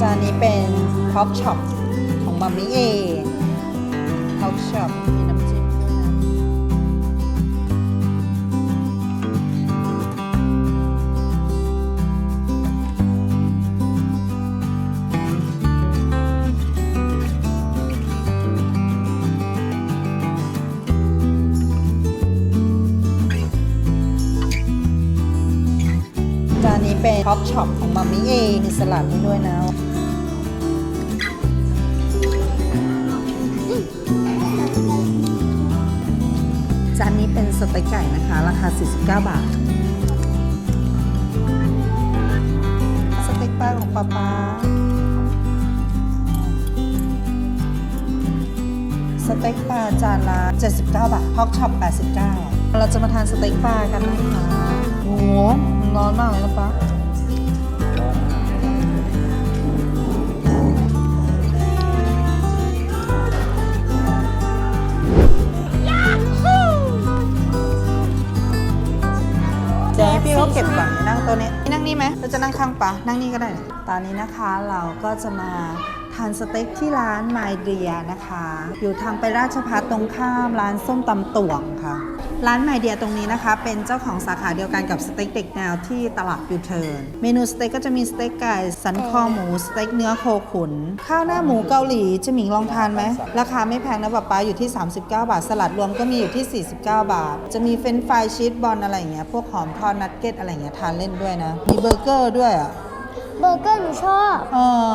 จานนี้เป็นพอกช็อปของมัมมี่เองพอกช็อปมีน้ำจิ้มด้วยนะจานนี้เป็นพ็อกช็อปของมัมมี่เองมีสลัดให้ด้วยนะ สเต็กไก่นะคะ ราคา 49 บาท สเต็กปลาของป้าป้าสเต็กปลาจานละ 79 บาทพอกช็อป 89 เราจะมาทานสเต็กปลากันนะคะโอ้โหมันร้อนมากเลยนะป้า เจ๊พี่เขาเก็บก่อนนั่งโตัวนี้นั่งนี่ไหมเราจะนั่งข้างปะนั่งนี่ก็ได้นะตอนนี้นะคะเราก็จะมา ทานสเต็กที่ร้านไมเดียนะคะ อยู่ทางไปราชพัฒตรงข้ามร้านส้มตำต่วงค่ะ ร้านไมเดียตรงนี้นะคะ เป็นเจ้าของสาขาเดียวกันกับสเต็กเด็กแนวที่ตลาดยูเทิร์นเมนูสเต็กก็จะมีสเต็กไก่สันคอหมูสเต็กเนื้อโคขุน ข้าวหน้าหมูเกาหลีจะหมิงลองทานไหมราคาไม่แพงนะป๊าป๊าอยู่ที่ 39 บาท สลัดรวมก็มีอยู่ที่ 49 บาท จะมีเฟรนช์ฟรายชีสบอลอะไรอย่างเงี้ยพวกหอมทอดนัดเก็ตอะไรอย่างเงี้ยทานเล่นด้วยนะมีเบอร์เกอร์ด้วยอะเบอร์เกอร์หนูชอบ เออ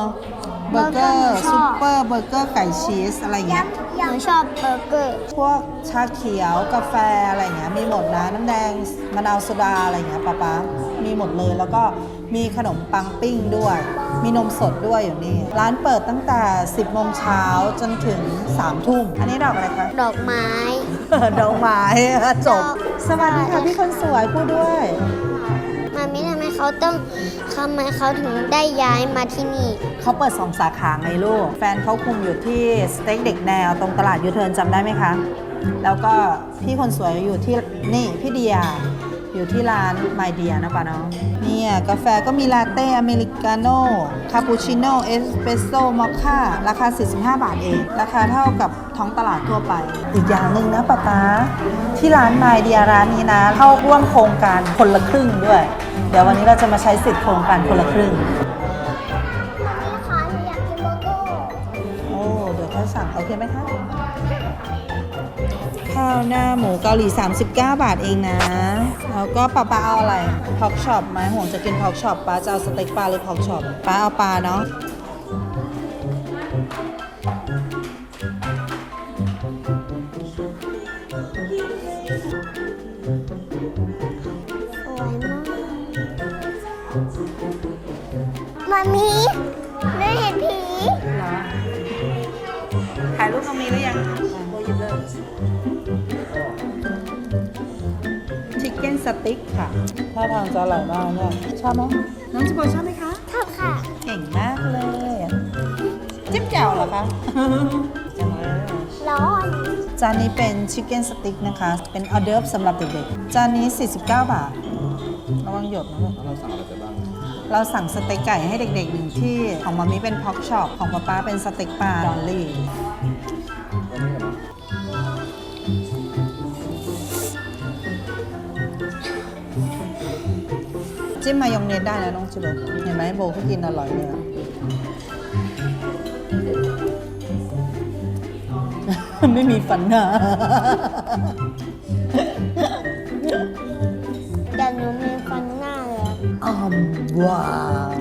เบอร์เกอเบอร์เกอร์หนูร์ชอบซุปเปอร์เบอร์เกอร์ไก่ชีสอะไรอย่างเงี้ยหนูชอบเบอร์เกอร์ พวกชาเขียวกาแฟอะไรเงี้ยมีหมดนะน้ำแดงมะนาวโซดาอะไรเงี้ยป๊าป๊ามีหมดเลยแล้วก็มีขนมปังปิ้งด้วย มีนมสดด้วยอยู่นี่ ร้านเปิดตั้งแต่ 10โมงเช้าจนถึง3ทุ่มอันนี้ดอกอะไรคะ ดอกไม้ ดอกไม้จบ สวัสดีค่ะพี่คนสวยพูดด้วยมามิทำไม เขาต้องทำไมเขาถึงได้ย้ายมาที่นี่ เขาเปิดสองสาขาไงลูก แฟนเขาคุมอยู่ที่สเต็กเด็กแนวตรงตลาดยูเทิร์นจำได้ไหมคะ แล้วก็พี่คนสวยอยู่ที่นี่พี่เดีย อยู่ที่ร้านไมเดียนะป่ะเนาะเนี่ยกาแฟก็มีลาเต้อเมริกาโน่คาปูชิโน่เอสเปรสโซ่มอคค่าราคา 45 บาทเอง ราคาเท่ากับท้องตลาดทั่วไป อีกอย่างหนึ่งนะป๊าป๊าที่ร้านไมเดียร้านนี้นะ เข้าร่วมโครงการคนละครึ่งด้วย เดี๋ยววันนี้เราจะมาใช้สิทธิ์โครงการคนละครึ่งนี่ค่ะหนูอยากกินเบอร์เกอร์โอ้เดี๋ยวถ้าสั่งโอเคไหมคะ ข้าวหน้าหมูเกาหลี 39 บาทเองนะ แล้วก็ปลาปลาเอาอะไรพอกช็อปไหมห่วงจะกินพอกช็อปปลาจะเอาสเต็กปลาหรือพอกช็อปปลาเอาปลาเนาะสวยมากมามีหนูเห็นผีเหรอถ่ายรูปตรงนี้หรือยังโบยิบเลย สติ๊กค่ะท่าทางจะอร่อยมากเนี่ยชอบไหมน้องจิโบชอบไหมคะชอบค่ะ เก่งมากเลย จิ้มแจ่วเหรอคะจังเลยร้อนจานนี้เป็นชิคเก้นสติ๊กนะคะ เป็นออเดิร์ฟสำหรับเด็กๆ จานนี้ 49 บาท ระวังหยดนะลูกเราสั่งอะไรไปบ้าง เราสั่งสเต็กไก่ให้เด็กๆหนึ่งที่ ของมามีเป็นพ็อกช็อป ของป๊าป๊าเป็นสเต็กปลาดอลลี่ จิ้มมายองเนสได้นะน้องจิโบเห็นไหมโบเขากินอร่อยเลยอะไม่มีฟันหน้าเดี๋ยวหนูมีฟันหน้าเลยอะอมว้าว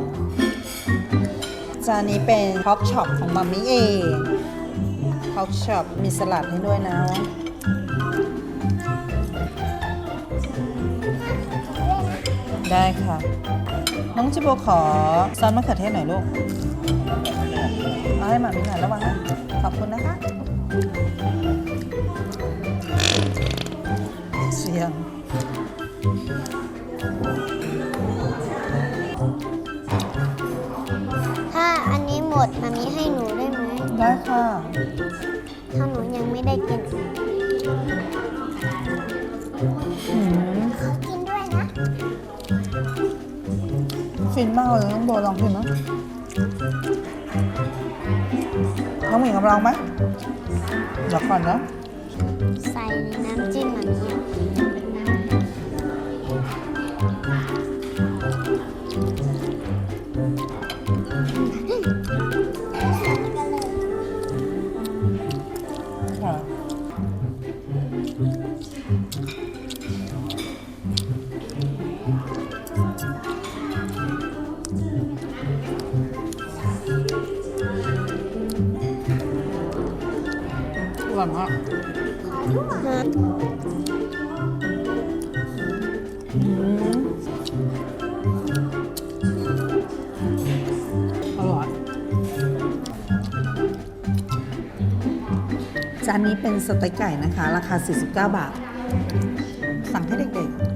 จานนี้เป็นพ็อกช็อปของมัมมี่เองพ็อกช็อปมีสลัดให้ด้วยนะ ได้ค่ะ น้องจิโบขอซอสมะเขือเทศหน่อยลูกเอาให้หมามีหน่อยระวังนะขอบคุณนะคะ เสียงถ้าอันนี้หมดมามีให้หนูได้ไหมได้ค่ะ ถ้าหนูยังไม่ได้กินอืม ขอกินด้วยนะ ฟินมากเลยต้องโบลองชิมนะมน้องหมิกับเราไหมเดี๋ยวก่อนนะ ใส่นน้ำจิ้มแบบนี้ อืมอร่อย จานนี้เป็นสเต็กไก่นะคะ ราคา 49 บาท สั่งให้เด็กๆ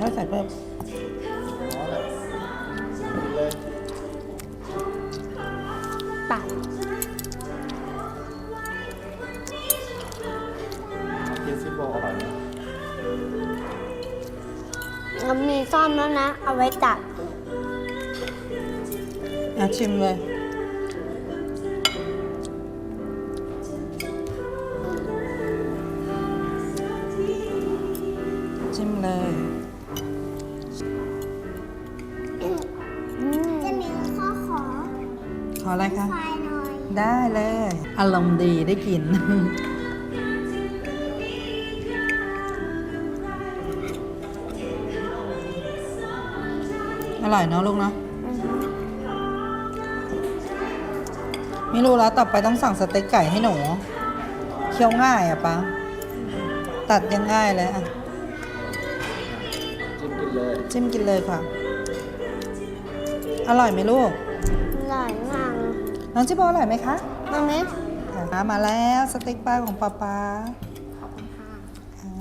ค่อยใส่เพิ่มปัดกินซิโบอร่อยไหมเรามีซ่อมแล้วนะ เอาไว้ตัด อะชิมเลย เลย อารมณ์ดีได้กิน อร่อยเนอะลูกเนาะไม่รู้แล้วต่อไปต้องสั่งสเต็กไก่ให้หนู เคี้ยวง่ายอะปะตัดยังง่ายเลยอะจิ้มกินเลยจิ้มกินเลยค่ะ อร่อยไหมลูก อร่อยมาก น้องจิโบอร่อยไหมคะ มันไหมค่ะมาแล้วสเต็กปลาของป๊าป๊าอ่า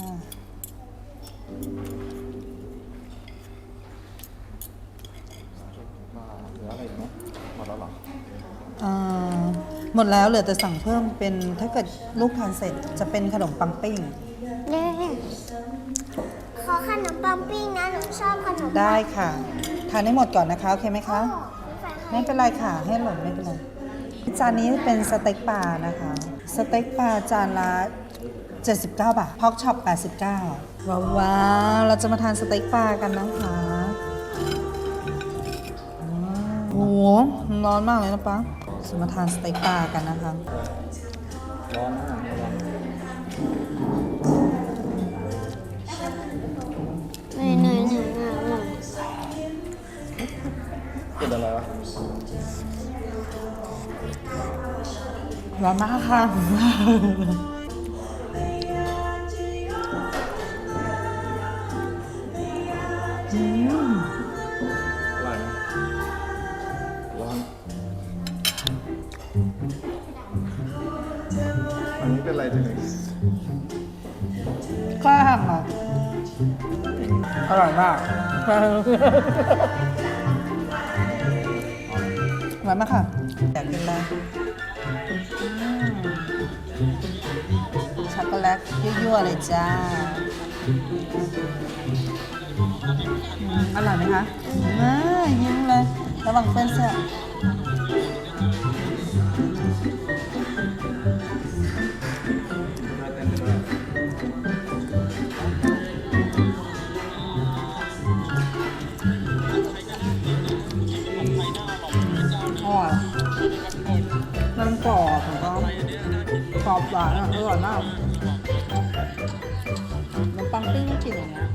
มาเหลืออะไรอีกไหมหมดแล้วเหรออ่าหมดแล้วเหลือแต่สั่งเพิ่มเป็นถ้าเกิดลูกทานเสร็จจะเป็นขนมปังปิ้ง เด้ขอขนมปังปิ้งนะหนูชอบขนมได้ค่ะ ทานให้หมดก่อนนะคะ โอเคไหมคะปังไม่เป็นไรค่ะ ให้หล่นไม่เป็นไร จานนี้เป็นสเต็กปลานะคะ สเต็กปลาจานละ 79 บาทพอกช็อป 89ว้าวว้าวเราจะมาทานสเต็กปลากันนะคะโอ้โหร้อนมากเลยนะป๊าจะมาทานสเต็กปลากันนะคะ ร้อนมากระวังเหนื่อยเหนื่อยเหนื่อยเหนื่อยเหนื่อยกินอะไรวะ ร้อนมากค่ะอืมอร่อยมร้อนอันนี้เป็นอะไรจังเลยกล้าหักเหรออร่อยมากอร่อยมากค่ะอยากกินอะไร ช็อกโกแลตยั่วๆเลยจ้า อร่อยไหมคะอ่ายิ้มเลย ระวังเพื่อนเสื้อ วานอะอร่อยมากมันปังปิ้งกินอย่างเงี้ย